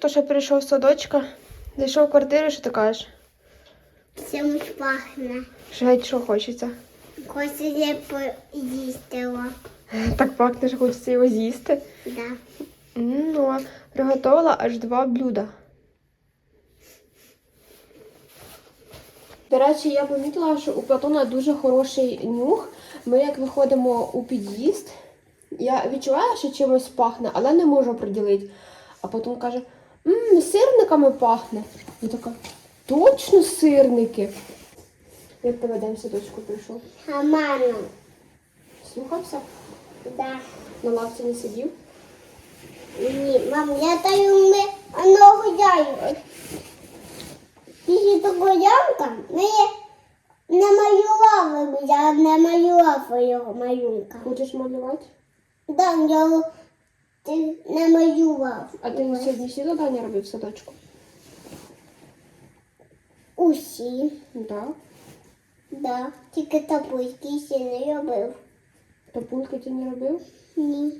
То, що прийшов з садочка, зайшов в квартиру, що ти кажеш? Чимось пахне. Що геть що хочеться. Хочеться поїстила. Так пахне, що хочеться його з'їсти. Да. Ну, а приготувала аж два блюда. До речі, я помітила, що у Платона дуже хороший нюх. Ми як виходимо у під'їзд, я відчуваю, що чимось пахне, але не можу приділити. А потім каже, мм, сирниками пахне. Я така, точно сирники. Як тебе день в садочку прийшов? Хаману. Слухався? Да. На лавці не сидів? Ні, мам, я даю ми воно гуляю. Після того ямка ми не малювали, я не малював його малюнка. Хочеш малювати? Да, я ти не малював. А ти сьогодні всі завдання робив в садочку? Усі, Так. да. Тільки таблички ще не робив. Топульки ти не робив? Ні.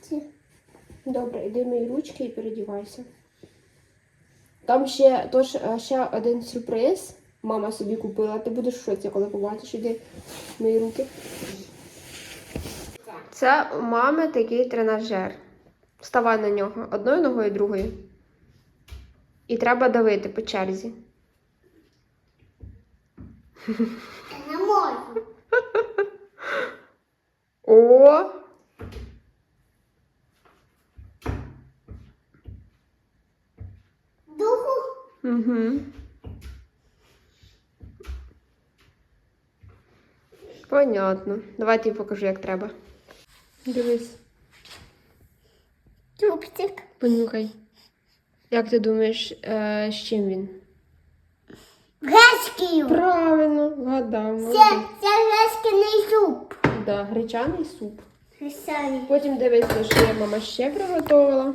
Це Добре, іди мої ручки і передівайся. Там ще, тож, е, ще один сюрприз. Мама собі купила. Ти будеш в шоці, коли побачиш, іди мої руки. Це у мами такий тренажер. Вставай на нього одною ногою, другою. І треба давити по черзі. не можу. О! Духу Угу. Понятно. Давайте я покажу, як треба. Дивись, чупчик. понюхай. Як ти думаєш, е, з чим він? Грецький. Правильно, вгадав. Це, це грецький суп. Да, гречаний суп. Грецький. Потім дивися, що я мама ще приготувала.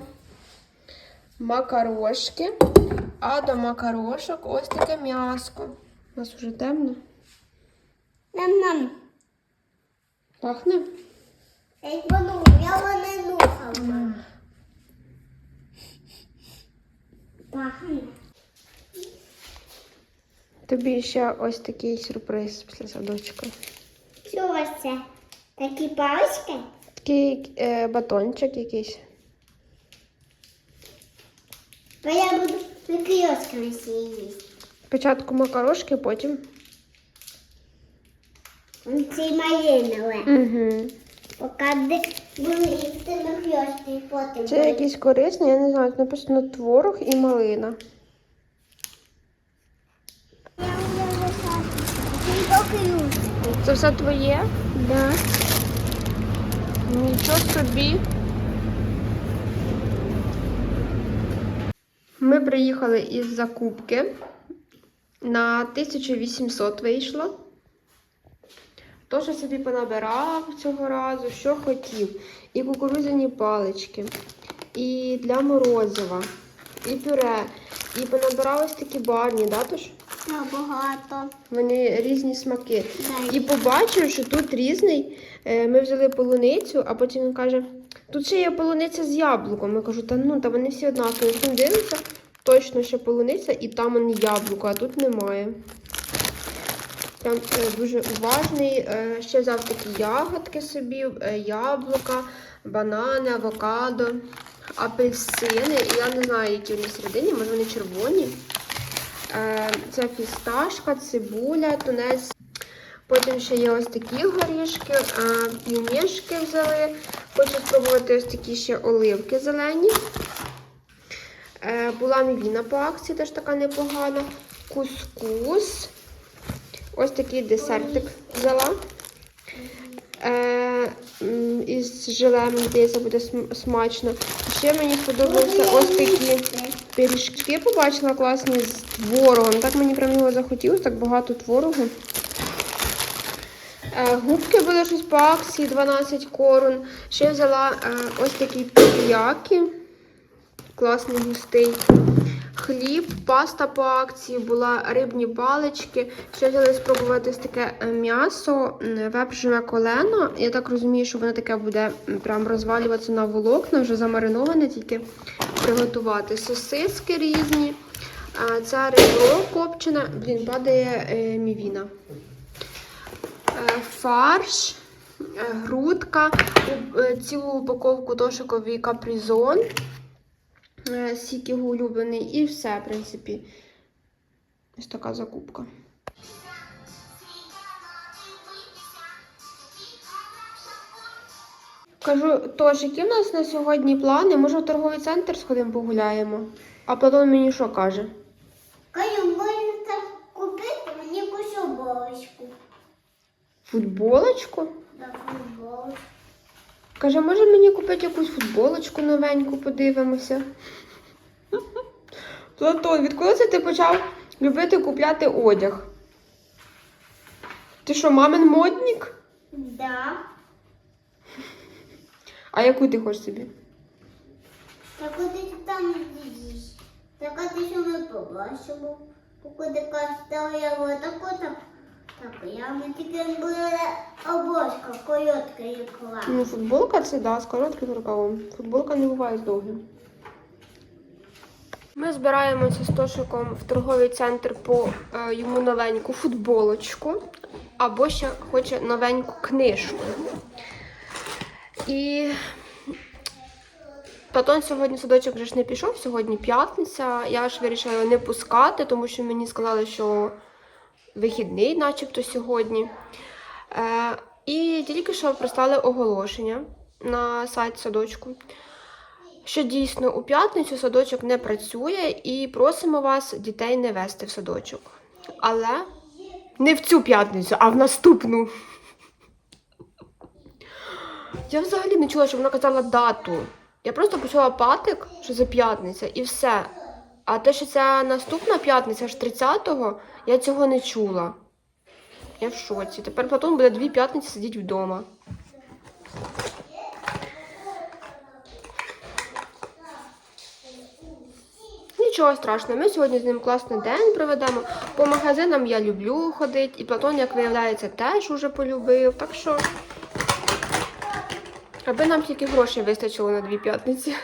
Макарошки. А до макарошок ось таке м'яско. У нас уже темно. Нам-нам. Пахне? Я воно, я воно нюхав. мам. Пахне. Тобі ще ось такий сюрприз після садочка. Що це? Такі палички? Такий е, батончик якийсь. Бо я буду викрioskами їсти. Спочатку макарошки, потім. Це малинове. Угу. Поки викрioски, потім. Це якийсь корисний, я не знаю, написано творог і малина. Я вже. Це все твоє? Так. Да. Нічого собі. Ми приїхали із закупки. На 1800 вийшло. То, що собі понабирав цього разу, що хотів. І кукурудзяні палички, і для морозива, і пюре, і понабирав ось такі барні, да, тож? Так, багато. Вони різні смаки. Да. І побачив, що тут різний. Е, Ми взяли полуницю, а потім він каже, тут ще є полуниця з яблуком. Я кажу, та ну, та вони всі однакові. Потім дивиться, точно ще полуниця, і там он яблуко, а тут немає. Прям е, дуже уважний. Е, Ще взяв такі ягодки собі, е, яблука, банани, авокадо, апельсини. Я не знаю, які вони всередині, може вони червоні. Це фісташка, цибуля, тунець. Потім ще є ось такі горішки, півмішки взяли. Хочу спробувати ось такі ще оливки зелені. Була мівіна по акції, теж така непогана. Кускус. Ось такий десертик взяла. Е, із желем, здається, буде смачно. Ще мені сподобалися ось такі пиріжки побачила класні з творогом. Так мені прям його захотілося, так багато творогу. Е, Губки були щось по акції 12 корун. Ще взяла е, ось такий пір'яки. Класний густий. Хліб, паста по акції, була рибні палички. Ще взяли спробувати таке е, м'ясо, м, вепржеве колено. Я так розумію, що воно таке буде прям розвалюватися на волокна, вже замариноване, тільки приготувати. Сосиски різні. Це ребро копчене. Блін, падає е, мівіна. Е, Фарш, грудка, цілу упаковку тошиковий капризон, сік його улюблений, і все, в принципі. Ось така закупка. Кажу, тож, які в нас на сьогодні плани? Може, в торговий центр сходимо погуляємо? А Платон мені що каже? Кажу, можна купити мені. Футболочку? Да, футболочку. Каже, може мені купити якусь футболочку новеньку, подивимося. Платон, відколи це ти почав любити купляти одяг? Ти що, мамин модник? Да. А яку ти хочеш собі? Так от ти там їдеш. Так от ти що ми побачимо. Поки ти таку, так, я тільки були обочка, коротка якла. Ну, футболка це да, з коротким рукавом. Футболка не буває з довгим. Ми збираємося з Тошиком в торговий центр по е, йому новеньку футболочку, або ще хоче новеньку книжку. І Платон сьогодні садочок вже ж не пішов, сьогодні п'ятниця. Я ж вирішила не пускати, тому що мені сказали, що вихідний, начебто, сьогодні. Е, і тільки що прислали оголошення на сайт садочку, що дійсно у п'ятницю садочок не працює і просимо вас дітей не вести в садочок. Але не в цю п'ятницю, а в наступну. Я взагалі не чула, що вона казала дату. Я просто почула патик, що це п'ятниця, і все. А те, що це наступна п'ятниця, аж 30-го, я цього не чула. Я в шоці. Тепер Платон буде дві п'ятниці сидіти вдома. Нічого страшного, ми сьогодні з ним класний день проведемо. По магазинам я люблю ходити, і Платон, як виявляється, теж уже полюбив. Так що, аби нам тільки грошей вистачило на дві п'ятниці.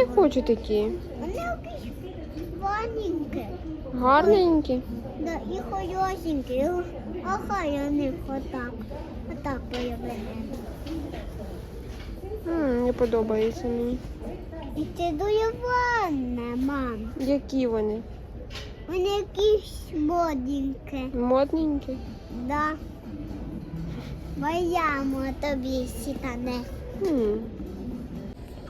Не хочу такі. Вони якісь маленькі. Гарненькі. Да, і хорошенькі. Ага, я них отак. Отак появляється. М, не подобається мені. І це дуже ванне, мам. Які вони? Вони якісь модненькі. Модненькі. Да. Моямо тобі сітане. Хм.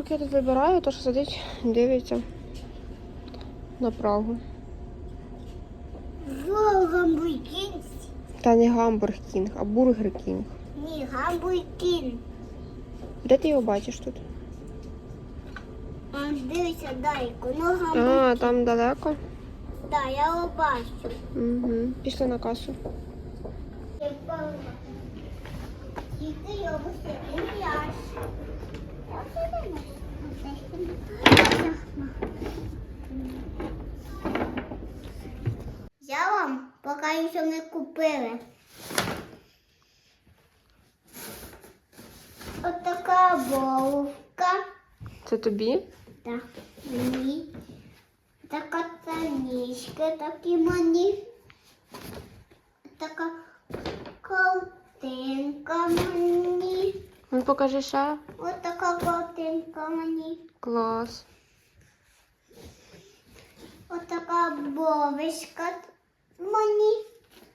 Поки я тут вибираю, то що сидить, дивиться на Прагу. Гамбургін. Та не Гамбург Кінг, а Бургер Кінг. Ні, гамбургін. Де ти його бачиш тут? А дивися дайку. Ну гамбургін. А, там далеко. Да, я його бачу. Угу. Пішли на касу. Я. Тільки його м'яч. Я вам покажу, що ми купили. От така булка. Це тобі? Так, мені. Така танічка, такі мені. Така ковтинка мені. Ну покажи ще. Ось така ковтинка мені. Клас. Ось така бовишка мені.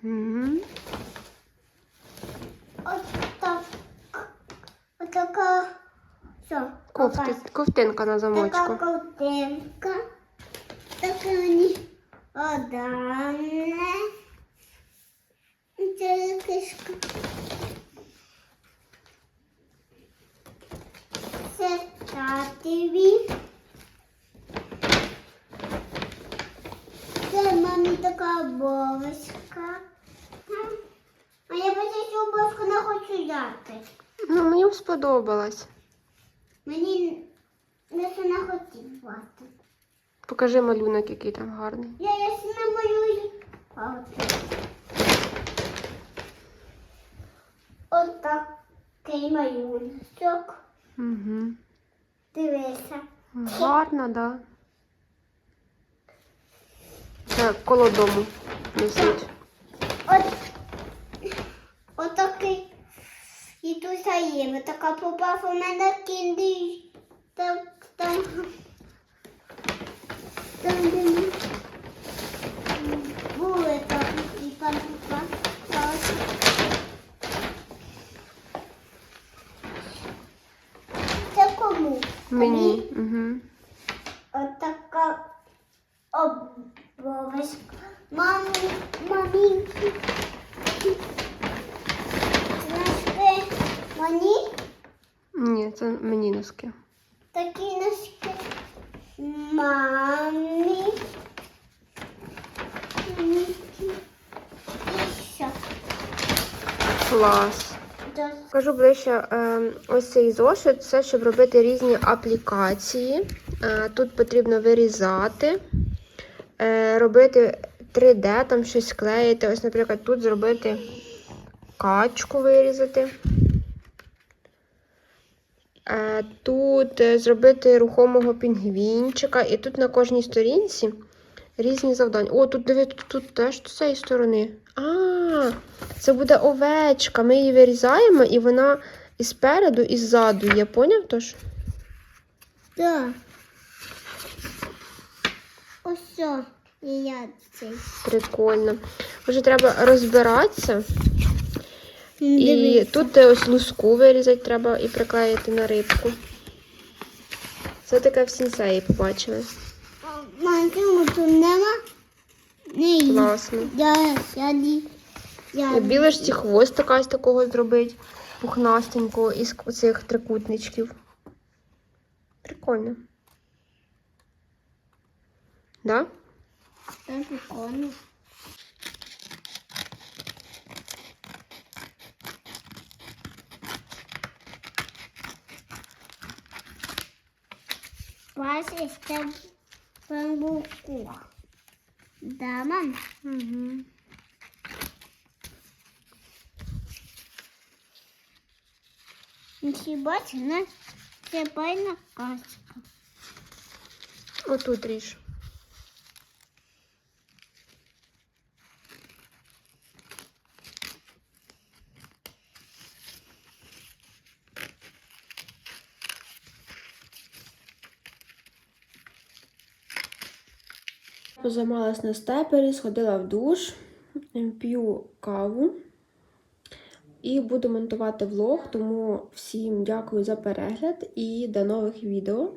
Угу. Ось так. Ось така. Що? Кофти, ковтинка на Така ковтинка. Так, мені одане. Це кишка. Це татові. Це мамі така бовочка. А я бачу, що бовочку не хочу взяти. Ну, мені сподобалось. Мені не це не хотілося. Покажи малюнок, який там гарний. Я ясно малюю. А от. Такий малюнок. Угу. Дивися. Гарно, да. так. коло дому несуть. От, от такий. І тут є. Така попав у мене кінди. Так, там. Там, де ми були там, і там попав. Це кому? Мені. Угу. От така обов'язка. Мамі, мамінки. Носки мені Ні, це мені носки. такі носки. Мамі. І що? Клас. Кажу ближче, е, ось цей зошит, це щоб робити різні аплікації. Е, Тут потрібно вирізати, е, робити 3D, там щось клеїти. Ось, наприклад, тут зробити качку вирізати. Тут зробити рухомого пінгвінчика. І тут на кожній сторінці різні завдання. О, тут диви, тут теж з цієї сторони. А, це буде овечка. Ми її вирізаємо, і вона і спереду, і ззаду є. Поняв тож? Да. Ось я цей. Прикольно. Вже треба розбиратися. І тут е, ось луску вирізати треба і приклеїти на рибку. Це таке в сінсеї побачили. Мамі, тут нема? Класно. Я, я, ні. я, І біле ж ці хвостика ось такого зробити, пухнастенького із цих трикутничків. Прикольно. Да? Це прикольно. Бачиш, це бамбуку. Да, мам? Угу. Бачиш, на це пайна качка. Отут ріж. Позаймалась на степері, сходила в душ, п'ю каву і буду монтувати влог. Тому всім дякую за перегляд і до нових відео.